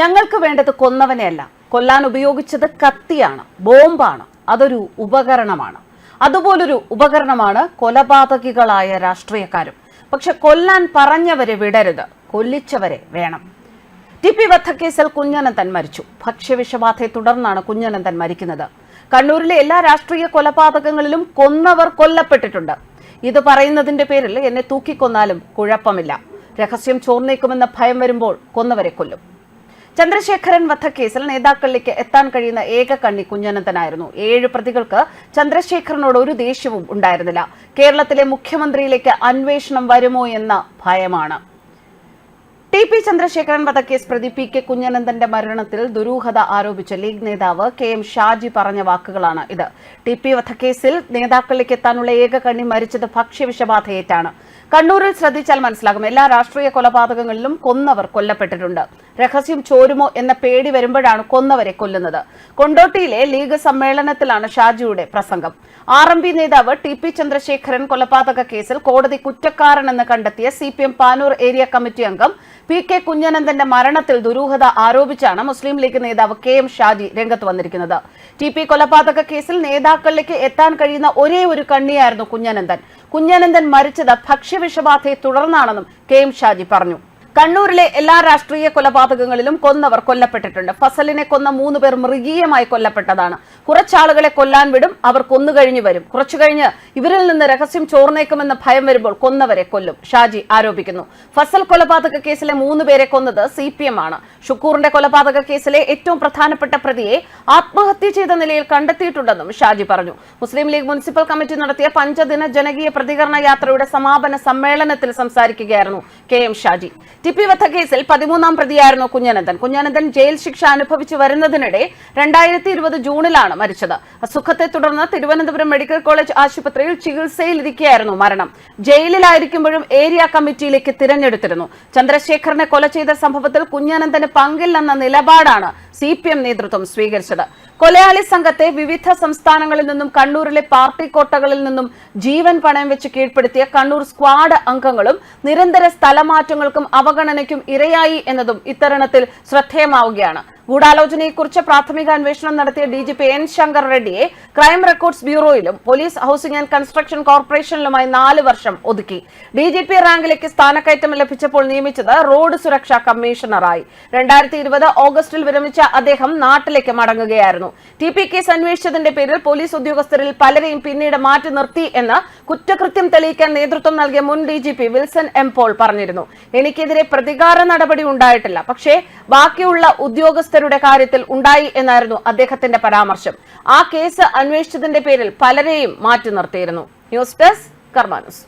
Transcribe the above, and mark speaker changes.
Speaker 1: ഞങ്ങൾക്ക് വേണ്ടത് കൊന്നവനെയല്ല. കൊല്ലാൻ ഉപയോഗിച്ചത് കത്തിയാണ് ബോംബാണ്. അതൊരു ഉപകരണമാണ്. അതുപോലൊരു ഉപകരണമാണ് കൊലപാതകികളായ രാഷ്ട്രീയക്കാരും. പക്ഷെ കൊല്ലാൻ പറഞ്ഞവരെ വിടരുത്. കൊല്ലിച്ചവരെ വേണം. ടി പി വധക്കേസിൽ കുഞ്ഞനന്തൻ മരിച്ചു. ഭക്ഷ്യവിഷബാധയെ തുടർന്നാണ് കുഞ്ഞനന്തൻ മരിക്കുന്നത്. കണ്ണൂരിലെ എല്ലാ രാഷ്ട്രീയ കൊലപാതകങ്ങളിലും കൊന്നവർ കൊല്ലപ്പെട്ടിട്ടുണ്ട്. ഇത് പറയുന്നതിന്റെ പേരിൽ എന്നെ തൂക്കിക്കൊന്നാലും കുഴപ്പമില്ല. രഹസ്യം ചോർന്നേക്കുമെന്ന ഭയം വരുമ്പോൾ കൊന്നവരെ കൊല്ലും. ചന്ദ്രശേഖരൻ വധക്കേസിൽ നേതാക്കളിലേക്ക് എത്താൻ കഴിയുന്ന ഏക കണ്ണി കുഞ്ഞനന്തനായിരുന്നു. ഏഴ് പ്രതികൾക്ക് ചന്ദ്രശേഖരനോട് ഒരു ദേഷ്യവും ഉണ്ടായിരുന്നില്ല. കേരളത്തിലെ മുഖ്യമന്ത്രിയിലേക്ക് അന്വേഷണം വരുമോ എന്ന ഭയമാണ്. ടി പി ചന്ദ്രശേഖരൻ വധക്കേസ് പ്രതി പി കെ കുഞ്ഞനന്ദന്റെ മരണത്തിൽ ദുരൂഹത ആരോപിച്ച ലീഗ് നേതാവ് കെ എം ഷാജി പറഞ്ഞ വാക്കുകളാണ് ഇത്. ടി പി വധക്കേസിൽ നേതാക്കളിലേക്ക് എത്താനുള്ള ഏക കണ്ണി മരിച്ചത് ഭക്ഷ്യവിഷബാധയേറ്റാണ്. കണ്ണൂരിൽ ശ്രദ്ധിച്ചാൽ മനസ്സിലാകും. എല്ലാ രാഷ്ട്രീയ കൊലപാതകങ്ങളിലും കൊന്നവർ കൊല്ലപ്പെട്ടിട്ടുണ്ട്. രഹസ്യം ചോരുമോ എന്ന പേടി വരുമ്പോഴാണ് കൊന്നവരെ കൊല്ലുന്നത്. കൊണ്ടോട്ടിയിലെ ലീഗ് സമ്മേളനത്തിലാണ് ഷാജിയുടെ പ്രസംഗം. ആർ എം പി നേതാവ് ടി പി ചന്ദ്രശേഖരൻ കൊലപാതക കേസിൽ കോടതി കുറ്റക്കാരനെന്ന് കണ്ടെത്തിയ C P M Panoor area committee അംഗം പി കെ കുഞ്ഞനന്ദന്റെ മരണത്തിൽ ദുരൂഹത ആരോപിച്ചാണ് മുസ്ലിം ലീഗ് നേതാവ് കെ എം ഷാജി രംഗത്ത് വന്നിരിക്കുന്നത്. ടി പി കൊലപാതക കേസിൽ നേതാക്കളിലേക്ക് എത്താൻ കഴിയുന്ന ഒരേ ഒരു കണ്ണിയായിരുന്നു കുഞ്ഞനന്ദൻ കുഞ്ഞനന്ദൻ മരിച്ചത് ഭക്ഷ്യവിഷബാധയെ തുടർന്നാണെന്നും കെ എം ഷാജി പറഞ്ഞു. കണ്ണൂരിലെ എല്ലാ രാഷ്ട്രീയ കൊലപാതകങ്ങളിലും കൊന്നവർ കൊല്ലപ്പെട്ടിട്ടുണ്ട്. ഫസലിനെ കൊന്ന മൂന്ന് പേർ മൃഗീയമായി കൊല്ലപ്പെട്ടതാണ്. കുറച്ചാളുകളെ കൊല്ലാൻ വിടും അവർ കൊന്നുകഴിഞ്ഞു വരും. കുറച്ചു കഴിഞ്ഞ് ഇവരിൽ നിന്ന് രഹസ്യം ചോർന്നേക്കുമെന്ന ഭയം വരുമ്പോൾ കൊന്നവരെ കൊല്ലും ഷാജി ആരോപിക്കുന്നു. ഫസൽ കൊലപാതക കേസിലെ മൂന്ന് പേരെ കൊന്നത് സി പി എം ആണ് ഷുക്കൂറിന്റെ കൊലപാതക കേസിലെ ഏറ്റവും പ്രധാനപ്പെട്ട പ്രതിയെ ആത്മഹത്യ ചെയ്ത നിലയിൽ കണ്ടെത്തിയിട്ടുണ്ടെന്നും ഷാജി പറഞ്ഞു. മുസ്ലിം ലീഗ് മുനിസിപ്പൽ കമ്മിറ്റി നടത്തിയ പഞ്ചദിന ജനകീയ പ്രതികരണ യാത്രയുടെ സമാപന സമ്മേളനത്തിൽ സംസാരിക്കുകയായിരുന്നു K M Shaji. T P വധക്കേസിൽ പതിമൂന്നാം പ്രതിയായിരുന്നു കുഞ്ഞനന്ദൻ കുഞ്ഞനന്ദൻ ജയിൽ ശിക്ഷ അനുഭവിച്ചു വരുന്നതിനിടെ രണ്ടായിരത്തി ഇരുപത് ജൂണിലാണ് മരിച്ചത്. അസുഖത്തെ തുടർന്ന് തിരുവനന്തപുരം മെഡിക്കൽ കോളേജ് ആശുപത്രിയിൽ ചികിത്സയിലിരിക്കെയായിരുന്നു മരണം. ജയിലിലായിരിക്കുമ്പോഴും ഏരിയ കമ്മിറ്റിയിലേക്ക് തിരഞ്ഞെടുത്തിരുന്നു. ചന്ദ്രശേഖരനെ കൊല ചെയ്ത സംഭവത്തിൽ കുഞ്ഞനന്ദന് പങ്കില്ലെന്ന നിലപാടാണ് സി പി എം നേതൃത്വം സ്വീകരിച്ചത്. കൊലയാളി സംഘത്തെ വിവിധ സംസ്ഥാനങ്ങളിൽ നിന്നും കണ്ണൂരിലെ പാർട്ടി കോട്ടകളിൽ നിന്നും ജീവൻ പണയം വെച്ച് കീഴ്പ്പെടുത്തിയ കണ്ണൂർ സ്ക്വാഡ് അംഗങ്ങളും നിരന്തര സ്ഥലമാറ്റങ്ങൾക്കും അവഗണനയ്ക്കും ഇരയായി എന്നതും ഇത്തരണത്തിൽ ശ്രദ്ധേയമാവുകയാണ്. ഗൂഢാലോചനയെക്കുറിച്ച് പ്രാഥമിക അന്വേഷണം നടത്തിയ D G P N Shankar റെഡ്ഡിയെ crime records ബ്യൂറോയിലും പോലീസ് ഹൌസിംഗ് ആൻഡ് കൺസ്ട്രക്ഷൻ കോർപ്പറേഷനിലുമായി നാല് വർഷം ഒതുക്കി. ഡി ജി പി റാങ്കിലേക്ക് സ്ഥാനക്കയറ്റം ലഭിച്ചപ്പോൾ നിയമിച്ചത് റോഡ് സുരക്ഷാ കമ്മീഷണറായി. രണ്ടായിരത്തി ഇരുപത് ഓഗസ്റ്റിൽ വിരമിച്ച അദ്ദേഹം നാട്ടിലേക്ക് മടങ്ങുകയായിരുന്നു. ടി പി കേസ് അന്വേഷിച്ചതിന്റെ പേരിൽ പോലീസ് ഉദ്യോഗസ്ഥരിൽ പലരെയും പിന്നീട് മാറ്റി നിർത്തി എന്ന് കുറ്റകൃത്യം തെളിയിക്കാൻ നേതൃത്വം നൽകിയ മുൻ D G P Wilson M Paul പറഞ്ഞിരുന്നു. എനിക്കെതിരെ പ്രതികാര നടപടി ഉണ്ടായിട്ടില്ല. പക്ഷേ ബാക്കിയുള്ള ഉദ്യോഗസ്ഥരുടെ കാര്യത്തിൽ ഉണ്ടായി എന്നായിരുന്നു അദ്ദേഹത്തിന്റെ പരാമർശം. ആ കേസ് അന്വേഷിച്ചതിന്റെ പേരിൽ പലരെയും മാറ്റി നിർത്തിയിരുന്നു. News desk കർമാനുസ്